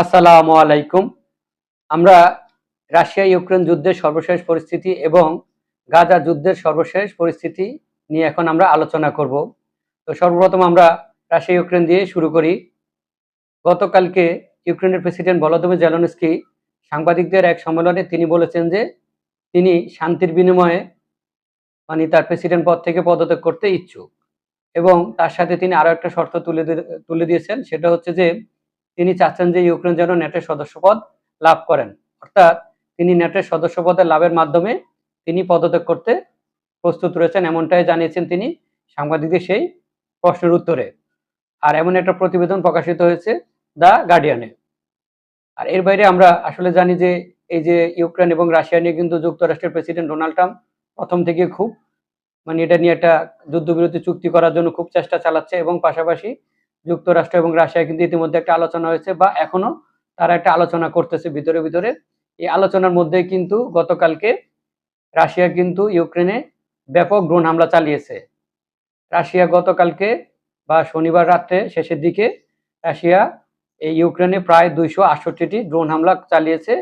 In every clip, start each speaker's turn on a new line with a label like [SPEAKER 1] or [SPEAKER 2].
[SPEAKER 1] আসসালাম আলাইকুম আমরা রাশিয়া ইউক্রেন যুদ্ধের সর্বশেষ পরিস্থিতি এবং গাজা যুদ্ধের সর্বশেষ পরিস্থিতি নিয়ে এখন আমরা আলোচনা করব তো সর্বপ্রথম আমরা রাশিয়া ইউক্রেন দিয়ে শুরু করি গতকালকে ইউক্রেনের প্রেসিডেন্ট ভলোদিমির জেলনস্কি সাংবাদিকদের এক সম্মেলনে তিনি বলেছেন যে তিনি শান্তির বিনিময়ে মানে তার প্রেসিডেন্ট পদ থেকে পদত্যাগ করতে ইচ্ছুক এবং তার সাথে তিনি আরও একটা শর্ত তুলে তুলে দিয়েছেন সেটা হচ্ছে যে তিনি চাচ্ছেন যে ইউক্রেন যেন নেটের সদস্যপদ লাভ করেন অর্থাৎ তিনি নেটের সদস্যপদে লাভের মাধ্যমে তিনি পদত্যাগ করতে প্রস্তুত রয়েছেন এমনটাই জানিয়েছেন তিনি সাংবাদিকদের সেই প্রশ্নের উত্তরে আর এমন একটা প্রতিবেদন প্রকাশিত হয়েছে দ্য গার্ডিয়ানে আর এর বাইরে আমরা আসলে জানি যে এই যে ইউক্রেন এবং রাশিয়া নিয়ে কিন্তু যুক্তরাষ্ট্রের প্রেসিডেন্ট ডোনাল্ড ট্রাম্প প্রথম থেকে খুব মানে এটা নিয়ে একটা যুদ্ধবিরতি চুক্তি করার জন্য খুব চেষ্টা চালাচ্ছে এবং পাশাপাশি যুক্তরাষ্ট্র এবং রাশিয়া কিন্তু ইতিমধ্যে একটা আলোচনা হয়েছে বা এখনো তারা একটা আলোচনা করতেছে ভিতরে ভিতরে এই আলোচনার মধ্যে কিন্তু গতকালকে রাশিয়া কিন্তু ইউক্রেনে ব্যাপক ড্রোন হামলা চালিয়েছে রাশিয়া গতকালকে বা শনিবার রাত্রে শেষের দিকে রাশিয়া এই ইউক্রেনে প্রায় দুইশো আটষট্টিটি ড্রোন হামলা চালিয়েছে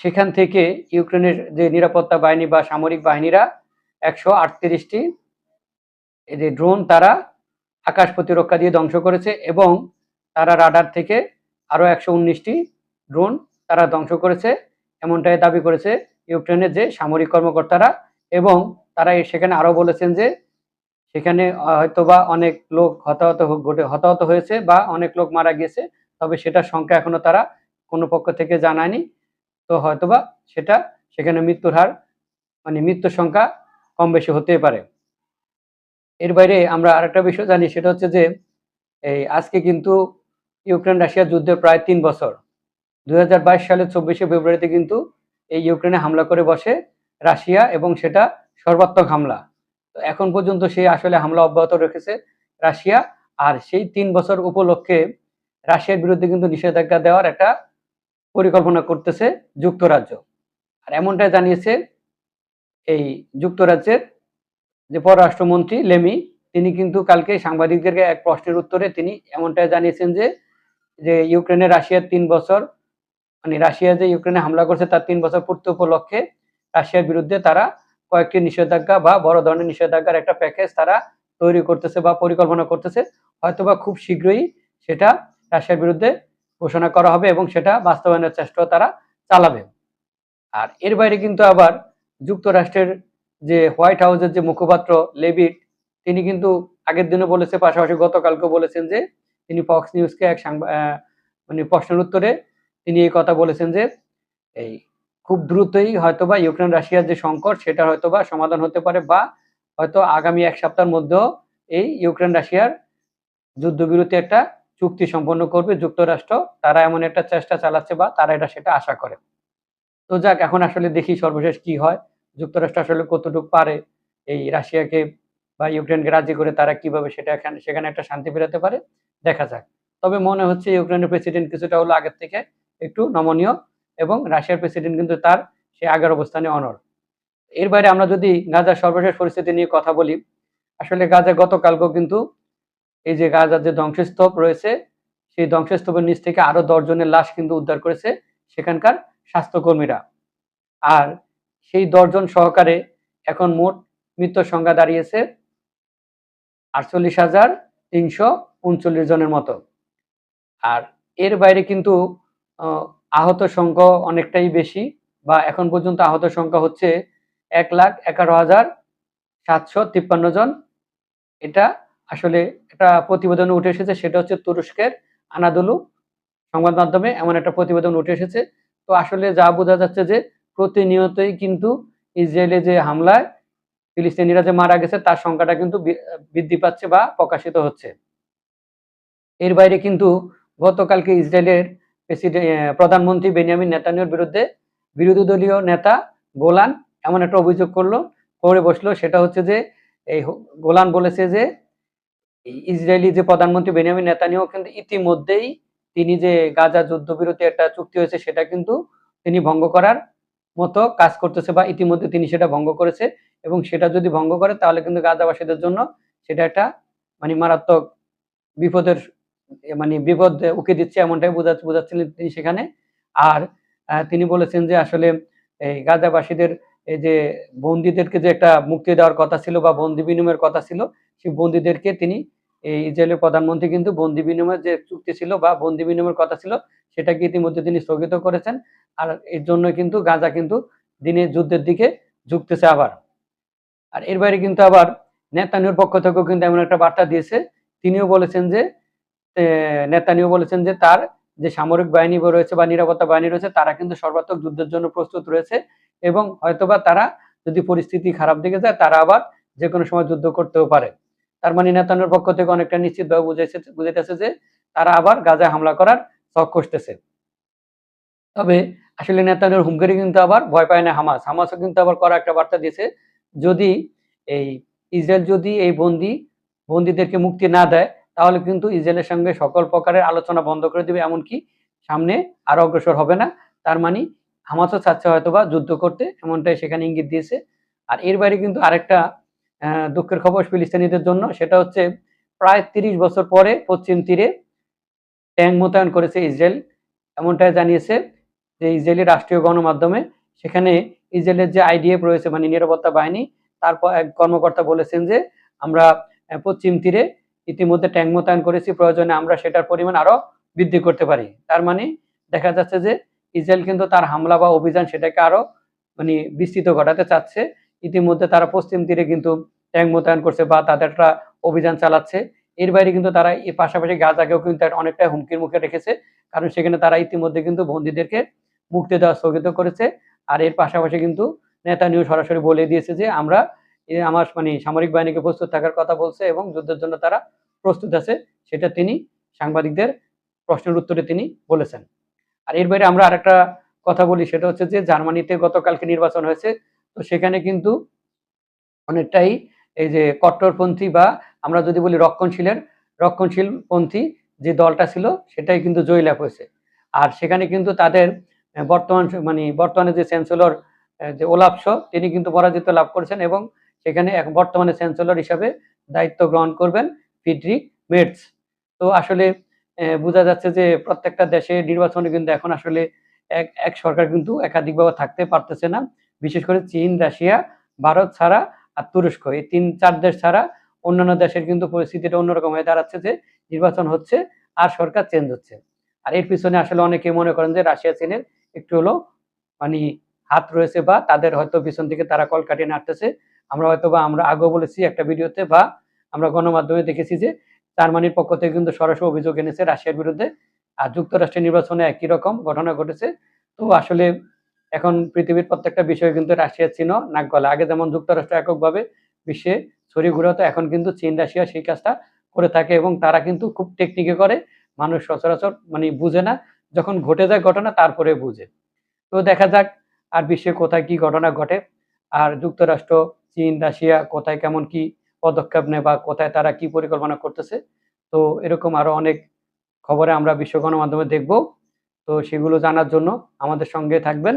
[SPEAKER 1] সেখান থেকে ইউক্রেনের যে নিরাপত্তা বাহিনী বা সামরিক বাহিনীরা একশো আটত্রিশটি যে ড্রোন তারা আকাশ প্রতিরক্ষা দিয়ে ধ্বংস করেছে এবং তারা রাডার থেকে আরও একশো উনিশটি ড্রোন তারা ধ্বংস করেছে এমনটাই দাবি করেছে ইউক্রেনের যে সামরিক কর্মকর্তারা এবং তারা সেখানে আরও বলেছেন যে সেখানে হয়তোবা অনেক লোক হতাহত হতাহত হয়েছে বা অনেক লোক মারা গিয়েছে তবে সেটার সংখ্যা এখনো তারা কোনো পক্ষ থেকে জানায়নি তো হয়তোবা সেটা সেখানে মৃত্যুর হার মানে মৃত্যুর সংখ্যা কম বেশি হতেই পারে এর বাইরে আমরা আরেকটা বিষয় জানি সেটা হচ্ছে যে এই আজকে কিন্তু ইউক্রেন রাশিয়ার যুদ্ধের প্রায় তিন বছর দু সালের চব্বিশে ফেব্রুয়ারিতে কিন্তু এই ইউক্রেনে হামলা করে বসে রাশিয়া এবং সেটা সর্বাত্মক হামলা তো এখন পর্যন্ত সেই আসলে হামলা অব্যাহত রেখেছে রাশিয়া আর সেই তিন বছর উপলক্ষে রাশিয়ার বিরুদ্ধে কিন্তু নিষেধাজ্ঞা দেওয়ার একটা পরিকল্পনা করতেছে যুক্তরাজ্য আর এমনটাই জানিয়েছে এই যুক্তরাজ্যের যে পররাষ্ট্রমন্ত্রী লেমি তিনি কিন্তু কালকে সাংবাদিকদেরকে এক প্রশ্নের উত্তরে তিনি এমনটা জানিয়েছেন যে যে ইউক্রেনে রাশিয়ার তিন বছর মানে রাশিয়া যে ইউক্রেনে হামলা করছে তার তিন বছর পূর্তি উপলক্ষে রাশিয়ার বিরুদ্ধে তারা কয়েকটি নিষেধাজ্ঞা বা বড় ধরনের নিষেধাজ্ঞার একটা প্যাকেজ তারা তৈরি করতেছে বা পরিকল্পনা করতেছে হয়তোবা খুব শীঘ্রই সেটা রাশিয়ার বিরুদ্ধে ঘোষণা করা হবে এবং সেটা বাস্তবায়নের চেষ্টা তারা চালাবে আর এর বাইরে কিন্তু আবার যুক্তরাষ্ট্রের যে হোয়াইট হাউসের যে মুখপাত্র লেবিট তিনি কিন্তু আগের দিনে বলেছে পাশাপাশি গতকালকে বলেছেন যে তিনি ফক্স নিউজকে এক মানে প্রশ্নের উত্তরে তিনি এই কথা বলেছেন যে এই খুব দ্রুতই হয়তোবা ইউক্রেন রাশিয়ার যে সংকট সেটা হয়তোবা সমাধান হতে পারে বা হয়তো আগামী এক সপ্তাহের মধ্যেও এই ইউক্রেন রাশিয়ার যুদ্ধবিরতি একটা চুক্তি সম্পন্ন করবে যুক্তরাষ্ট্র তারা এমন একটা চেষ্টা চালাচ্ছে বা তারা এটা সেটা আশা করে তো যাক এখন আসলে দেখি সর্বশেষ কি হয় যুক্তরাষ্ট্র আসলে কতটুকু পারে এই রাশিয়াকে বা ইউক্রেনকে রাজি করে তারা কিভাবে সেটা এখানে সেখানে একটা শান্তি ফেরাতে পারে দেখা যাক তবে মনে হচ্ছে ইউক্রেনের প্রেসিডেন্ট কিছুটা হলো আগের থেকে একটু নমনীয় এবং রাশিয়ার প্রেসিডেন্ট কিন্তু তার সে আগের অবস্থানে অনর এর বাইরে আমরা যদি গাজার সর্বশেষ পরিস্থিতি নিয়ে কথা বলি আসলে গাজা গতকালকেও কিন্তু এই যে গাজার যে ধ্বংসস্তূপ রয়েছে সেই ধ্বংসস্তূপের নিচ থেকে আরো দশজনের লাশ কিন্তু উদ্ধার করেছে সেখানকার স্বাস্থ্যকর্মীরা আর সেই দশজন সহকারে এখন মোট মৃত্যুর সংখ্যা দাঁড়িয়েছে আটচল্লিশ হাজার তিনশো উনচল্লিশ জনের মতো আর এর বাইরে কিন্তু আহত সংখ্যা অনেকটাই বেশি বা এখন পর্যন্ত আহত সংখ্যা হচ্ছে এক লাখ এগারো হাজার সাতশো তিপ্পান্ন জন এটা আসলে একটা প্রতিবেদন উঠে এসেছে সেটা হচ্ছে তুরস্কের আনাদুলু সংবাদ মাধ্যমে এমন একটা প্রতিবেদন উঠে এসেছে তো আসলে যা বোঝা যাচ্ছে যে প্রতিনিয়তই কিন্তু ইসরায়েলে যে হামলায় ফিলিস্তিনিরা যে মারা গেছে তার সংখ্যাটা কিন্তু বৃদ্ধি পাচ্ছে বা প্রকাশিত হচ্ছে এর বাইরে কিন্তু গতকালকে ইসরায়েলের প্রেসিডেন্ট প্রধানমন্ত্রী বেনিয়ামিন নেতানিয়র বিরুদ্ধে বিরোধী দলীয় নেতা গোলান এমন একটা অভিযোগ করলো করে বসলো সেটা হচ্ছে যে এই গোলান বলেছে যে ইসরায়েলি যে প্রধানমন্ত্রী বেনিয়ামিন নেতানিও কিন্তু ইতিমধ্যেই তিনি যে গাজা যুদ্ধবিরতি একটা চুক্তি হয়েছে সেটা কিন্তু তিনি ভঙ্গ করার মতো কাজ করতেছে বা ইতিমধ্যে তিনি সেটা ভঙ্গ করেছে এবং সেটা যদি ভঙ্গ করে তাহলে কিন্তু গাঁদাবাসীদের জন্য সেটা একটা মানে মারাত্মক বিপদের মানে বিপদ উকে দিচ্ছে এমনটাই বোঝাচ্ছে বোঝাচ্ছিলেন তিনি সেখানে আর তিনি বলেছেন যে আসলে এই গাঁদাবাসীদের এই যে বন্দীদেরকে যে একটা মুক্তি দেওয়ার কথা ছিল বা বন্দি বিনিময়ের কথা ছিল সেই বন্দীদেরকে তিনি এই ইসরায়েলের প্রধানমন্ত্রী কিন্তু বন্দি বিনিময়ের যে চুক্তি ছিল বা বন্দি বিনিময়ের কথা ছিল সেটাকে ইতিমধ্যে তিনি স্থগিত করেছেন আর এর জন্য কিন্তু গাজা কিন্তু দিনে যুদ্ধের দিকে ঝুঁকতেছে আবার আর এর বাইরে কিন্তু আবার নেতানিয়র পক্ষ থেকেও কিন্তু এমন একটা বার্তা দিয়েছে তিনিও বলেছেন যে নেতানিও বলেছেন যে তার যে সামরিক বাহিনী রয়েছে বা নিরাপত্তা বাহিনী রয়েছে তারা কিন্তু সর্বাত্মক যুদ্ধের জন্য প্রস্তুত রয়েছে এবং হয়তোবা তারা যদি পরিস্থিতি খারাপ দিকে যায় তারা আবার যে কোনো সময় যুদ্ধ করতেও পারে তার মানে নেতানোর পক্ষ থেকে অনেকটা নিশ্চিতভাবে বুঝাইছে বুঝাইতেছে যে তারা আবার গাজায় হামলা করার শখ করতেছে তবে আসলে নেতানোর হুমকিটি কিন্তু আবার ভয় পায় না হামাস হামাসও কিন্তু আবার করা একটা বার্তা দিয়েছে যদি এই ইসরায়েল যদি এই বন্দি বন্দীদেরকে মুক্তি না দেয় তাহলে কিন্তু ইসরায়েলের সঙ্গে সকল প্রকারের আলোচনা বন্ধ করে দেবে এমনকি সামনে আর অগ্রসর হবে না তার মানে হামাসও চাচ্ছে হয়তোবা যুদ্ধ করতে এমনটাই সেখানে ইঙ্গিত দিয়েছে আর এর বাইরে কিন্তু আরেকটা দুঃখের খবর ফিলিস্তিনিদের জন্য সেটা হচ্ছে প্রায় তিরিশ বছর পরে পশ্চিম তীরে ট্যাঙ্ক মোতায়েন করেছে ইসরায়েল এমনটাই জানিয়েছে যে ইসরায়েলি রাষ্ট্রীয় গণমাধ্যমে সেখানে ইসরায়েলের যে আইডিএফ রয়েছে মানে নিরাপত্তা বাহিনী তারপর এক কর্মকর্তা বলেছেন যে আমরা পশ্চিম তীরে ইতিমধ্যে ট্যাঙ্ক মোতায়েন করেছি প্রয়োজনে আমরা সেটার পরিমাণ আরও বৃদ্ধি করতে পারি তার মানে দেখা যাচ্ছে যে ইসরায়েল কিন্তু তার হামলা বা অভিযান সেটাকে আরও মানে বিস্তৃত ঘটাতে চাচ্ছে ইতিমধ্যে তারা পশ্চিম তীরে কিন্তু ট্যাঙ্ক মোতায়েন করছে বা তাদের একটা অভিযান চালাচ্ছে এর বাইরে কিন্তু তারা এর পাশাপাশি গাজাকেও কিন্তু অনেকটা হুমকির মুখে রেখেছে কারণ সেখানে তারা ইতিমধ্যে কিন্তু বন্দীদেরকে মুক্তি দেওয়া স্থগিত করেছে আর এর পাশাপাশি কিন্তু নেতা নিউ সরাসরি বলে দিয়েছে যে আমরা আমার মানে সামরিক বাহিনীকে প্রস্তুত থাকার কথা বলছে এবং যুদ্ধের জন্য তারা প্রস্তুত আছে সেটা তিনি সাংবাদিকদের প্রশ্নের উত্তরে তিনি বলেছেন আর এর বাইরে আমরা আরেকটা কথা বলি সেটা হচ্ছে যে জার্মানিতে গতকালকে নির্বাচন হয়েছে তো সেখানে কিন্তু অনেকটাই এই যে কট্টরপন্থী বা আমরা যদি বলি রক্ষণশীলের রক্ষণশীলপন্থী যে দলটা ছিল সেটাই কিন্তু জয়লাভ হয়েছে আর সেখানে কিন্তু তাদের বর্তমান মানে বর্তমানে যে চ্যান্সেলর যে ওলাপস তিনি কিন্তু পরাজিত লাভ করেছেন এবং সেখানে এক বর্তমানে চ্যান্সেলর হিসাবে দায়িত্ব গ্রহণ করবেন ফিডরিক মেটস তো আসলে বোঝা যাচ্ছে যে প্রত্যেকটা দেশে নির্বাচনে কিন্তু এখন আসলে এক এক সরকার কিন্তু একাধিকভাবে থাকতে পারতেছে না বিশেষ করে চীন রাশিয়া ভারত ছাড়া আর তুরস্ক এই তিন চার দেশ ছাড়া অন্যান্য দেশের কিন্তু পরিস্থিতিটা অন্যরকম হয়ে দাঁড়াচ্ছে যে নির্বাচন হচ্ছে আর সরকার চেঞ্জ হচ্ছে আর এর পিছনে আসলে অনেকে মনে করেন যে রাশিয়া চীনের একটু হলো মানে হাত রয়েছে বা তাদের হয়তো পিছন থেকে তারা কল কাটিয়ে নাড়তেছে আমরা হয়তো বা আমরা আগেও বলেছি একটা ভিডিওতে বা আমরা গণমাধ্যমে দেখেছি যে জার্মানির পক্ষ থেকে কিন্তু সরাসরি অভিযোগ এনেছে রাশিয়ার বিরুদ্ধে আর যুক্তরাষ্ট্রের নির্বাচনে একই রকম ঘটনা ঘটেছে তো আসলে এখন পৃথিবীর প্রত্যেকটা বিষয়ে কিন্তু রাশিয়া চীন নাক গলা আগে যেমন যুক্তরাষ্ট্র এককভাবে বিশ্বে ঘুরে হতো এখন কিন্তু চীন রাশিয়া সেই কাজটা করে থাকে এবং তারা কিন্তু খুব টেকনিকে করে মানুষ সচরাচর মানে বুঝে না যখন ঘটে যায় ঘটনা তারপরে বুঝে তো দেখা যাক আর বিশ্বে কোথায় কি ঘটনা ঘটে আর যুক্তরাষ্ট্র চীন রাশিয়া কোথায় কেমন কি পদক্ষেপ নেয় বা কোথায় তারা কি পরিকল্পনা করতেছে তো এরকম আরো অনেক খবরে আমরা বিশ্ব গণমাধ্যমে দেখব তো সেগুলো জানার জন্য আমাদের সঙ্গে থাকবেন